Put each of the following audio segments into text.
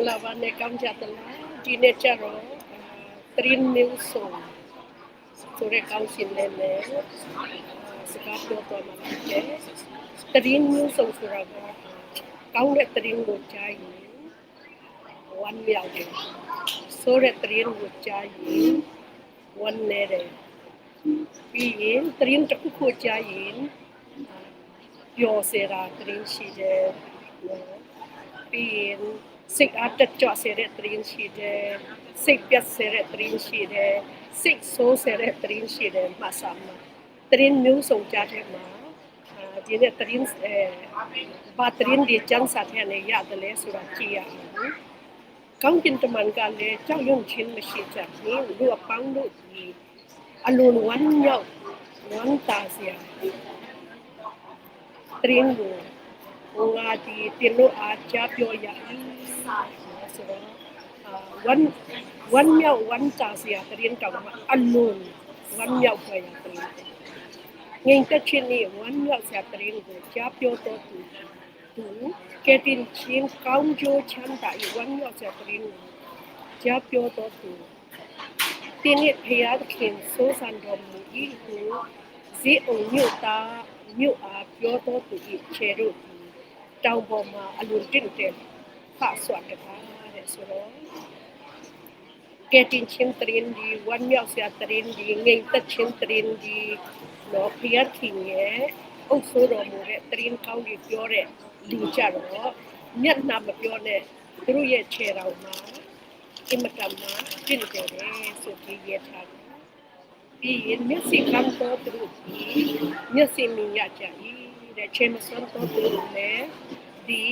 င်္ဂလာပါနဲ့ကောင်းကြသလားဒီနေ့ကျတော့3 new song ဆိုတဲ့ကောင်းရှင်လေးနဲ့စကားပြောတော့မှာဖြစ်တယ်3 new song ဆိုတာကကောင်းတဲ့3ကိုကြားရင်ဝမ်းမြောက်တယ်ဆိုတဲ့3ကိုကြားရင်ဝမ်းနေတယ်ပြီးရင်3တ စ်ခုခုကြားရင်ပျော်စေတာ3ရှိတယ်ပြီးရင်စိတ်အားတက်ကြွစေတဲ့သတင်းရှိတယ်စိတ်ပြတ်စေတဲ့သတင်းရှိတယ်စိတ်ဆိုးစေတဲ့သတင်းရှိတယ်မှတ်စာမှာသတင်းမျိုးစုံကြားတဲ့မှာဒီနေ့သတင်းအဲဘာသတင်းဒီကျန်းစာတဲ့နေရတယ်လဲဆိုတာကြည့်ရအောင်ကောင်းကင်တမန်ကလည်းကြောက်ရွံ့ခြင်းမရှိကြဘူးလူအပေါင်းတို့ဒီအလုံးဝမ်းရောက်ဝမ်းသာစရာသတင်းကို ဟိုကဒီတင်လို့အားချပြောရအောင်စာဆိုတော့ one one မြောက် one တာစီယာတရင်တောင်မှာ alone one မြောက်ပဲရတယ်ငင်တက်ချင်းနေ one မြောက်ဆရာတရင်ကိုချပြောတော့သူသူကတင်ချင်းကောင်းကြိုးချမ်းသာ one မြောက်ဆရာတရင်ကိုချပြောတော့သူတင်ရဲ့ဖရာခင်ဆိုဆန်တော်မူဤကိုဇေအုံမြို့တာမြို့အားပြောတော့သူချေတို့ တောင်ပေါ်မှာအလွန်တင့်တယ်ဖတ်ဆွတ်တကားတဲ့ဆိုတော့ကဲတင်ချင်းတရင်ဒီဝန်မြောက်စရာတရင်ဒီငိမ့်သက်ချင်းတရင်ဒီနော်ဖျက်ခင်ရဲ့အုပ်ဆိုးတော်မူတဲ့တရင်ကောင်းကြီးပြောတဲ့လူကြတော့မျက်နှာမပြောနဲ့သူတို့ရဲ့ခြေတော်မှာအင်မတန်မှတင့်တယ်ဆိုပြီးရထားတယ်ပြီးရင်မျက်စိကမ်းတော်သူတို့ဒီမျက်စိမြင်ရကြ၏ တဲ့ခြေမစွမ်းတော်သူတို့လည်းဒီ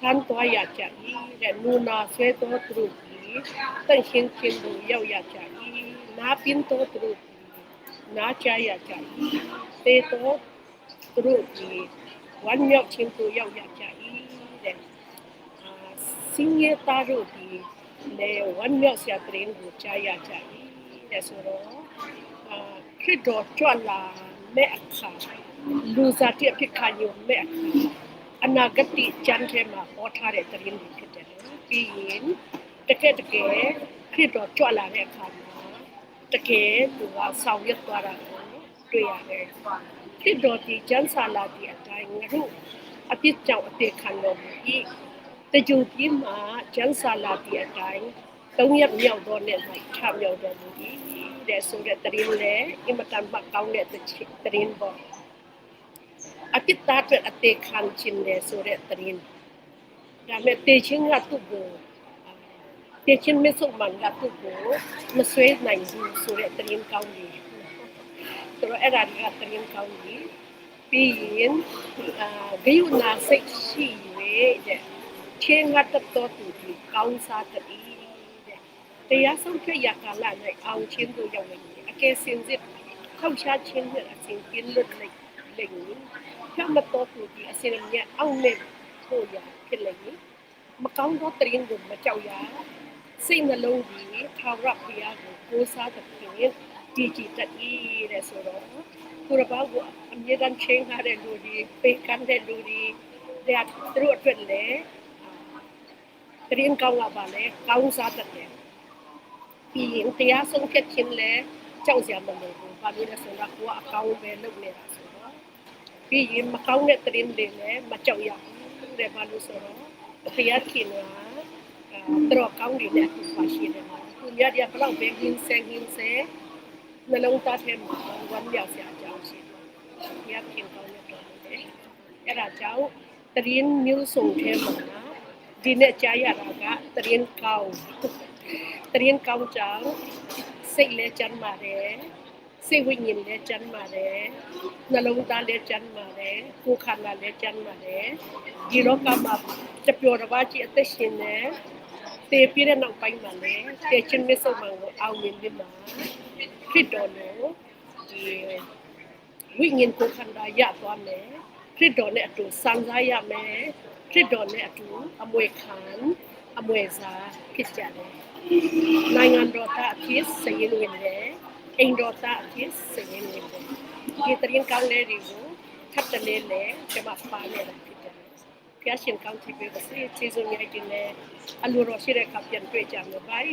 ခံတော်ရကြ၏တဲ့နူနာဆွဲတော်သူတို့တန့်ရှင်းခြင်းကိုရောက်ရကြ၏နာပင်တော်သူတို့နာချရကြ၏သေတော်သူတို့ဒီဝမ်းမြောက်ခြင်းကိုရောက်ရကြ၏တဲ့အာစင်ရတာတို့ဒီလေဝမ်းမြောက်စရာတရင်ကိုကြားရကြ၏တဲ့ဆိုတော့အာခရစ်တော်ကြွလာမဲ့အခါ လူစားတဲ့ဖြစ်ခါညုံမဲ့အခါအနာဂတ်ကျမ်းထဲမှာဟောထားတဲ့တရင်တွေဖြစ်တယ်ပြီးရင်တကယ်တကယ်ခရစ်တော်ကြွလာတဲ့အခါမှာတကယ်သူကဆောင်ရွက်သွားတာကိုတွေ့ရတယ်ခရစ်တော်ဒီကျမ်းစာလာဒီအတိုင်းငါတို့အပြစ်ကြောင့်အသေးခံတော်မူ၏တကြုံကြီးမှာကျမ်းစာလာဒီအတိုင်းသုံးရက်မြောက်တော့နဲ့၌ထမြောက်တော်မူ၏တဲ့ဆိုတဲ့တရင်လေအင်မတန်မှကောင်းတဲ့တရင်ပေါ် အပြစ်သားတဲ့အသေးခံခြင်းလေဆိုတဲ့တရင်ဒါမဲ့တေချင်းကသူ့ကိုတချင်းမစုံမှန်ကသူ့ကိုမဆွေးနိုင်ဘူးဆိုတဲ့တရင်ကောင်းကြီးဆိုတော့အဲ့ဒါကတရင်ကောင်းကြီးပြီးရင်အာဂယုနာစိတ်ရှိရဲ့ချင်းငတ်တော်သူဒီကောင်းစားတည်းတဲ့တရားဆုံးဖြတ်ရကာလ၌အောင်ချင်းတို့ရောက်နေတယ်အကယ်စင်စစ်ထောက်ရှားချင်းနဲ့အစဉ်ပြင်းလွတ်လိုက် လိမ့်မယ်ဖြတ်မတော်သူဒီအစဉ်မြတ်အောင်နဲ့ထို့ရဖြစ်လိမ့်မယ်မကောင်းသောတရင်ကိုမကြောက်ရစိတ်နှလုံးကြီးထာဝရဘုရားကိုကိုးစားတဲ့ဖြင့်တည်ကြည်တတ်၏တဲ့ဆိုတော့ကိုရပါကိုအမြဲတမ်းချင်းထားတဲ့လူတွေပေးကမ်းတဲ့လူတွေတဲ့သူတို့အတွက်လည်းတရင်ကောင်းလာပါလေကောင်းစားတတ်တယ်ပြီးရင်တရားဆုံးဖြတ်ခြင်းလည်းကြောက်စရာမလိုဘူးဘာလို့လဲဆိုတော့ကိုကအကောင်းပဲလုပ်နေတာဆိုတော့ ပြီးရင်မကောင်းတဲ့တရင်တွေလည်းမကြောက်ရဘူးတဲ့ဘာလို့ဆိုတော့ဘုရားခင်ကသူတို့ကောင်းတွေနဲ့ပါရှိတယ်သူများတွေကဘလောက်ပဲဟင်းဆဲဟင်းဆဲနှလုံးသားထဲမှာဝမ်းမြောက်စရာအကြောင်းရှိတယ်။ဘုရားခင်ကောင်းရတော့တယ်။အဲ့ဒါကြောင့်တရင်မျိုးစုံထဲမှာဒီနေ့ကြားရတာကတရင်ကောင်းတရင်ကောင်းကြောင့်စိတ်လဲကျမ်းပါတယ် စိတ်ဝိညာဉ်လည်းကျမ်းပါတယ်နှလုံးသားလည်းကျမ်းပါတယ်ကိုယ်ခန္ဓာလည်းကျမ်းပါတယ်ဒီလောကမှာတပျော်တစ်ပါးကြီးအသက်ရှင်နေတေပြည့်တဲ့နောက်ပိုင်းမှာလည်းတေချင်းမစ်စုံမှန်ကိုအောင်မြင်ပြီးမှာဖြစ်တော်လို့ဒီဝိညာဉ်ကိုယ်ခန္ဓာရသွားမယ်ဖြစ်တော်နဲ့အတူစံစားရမယ်ဖြစ်တော်နဲ့အတူအမွေခံအမွေစားဖြစ်ကြတယ်နိုင်ငံတော်သားအဖြစ်စည်ရင်ဝင်တယ် အိမ်တော်သားအဖြစ်စည်ရင်ဝင်တယ်ဒီတရင်ကောင်းလေးတွေကိုထပ်တလဲလဲကျွန်မပါနေတာဖြစ်တယ်ခဖျားရှင်ကောင်းချီးပေးပါစေကျေးဇူးများတင်တယ်အလိုတော်ရှိတဲ့အခါပြန်တွေ့ကြမယ်ဘိုင်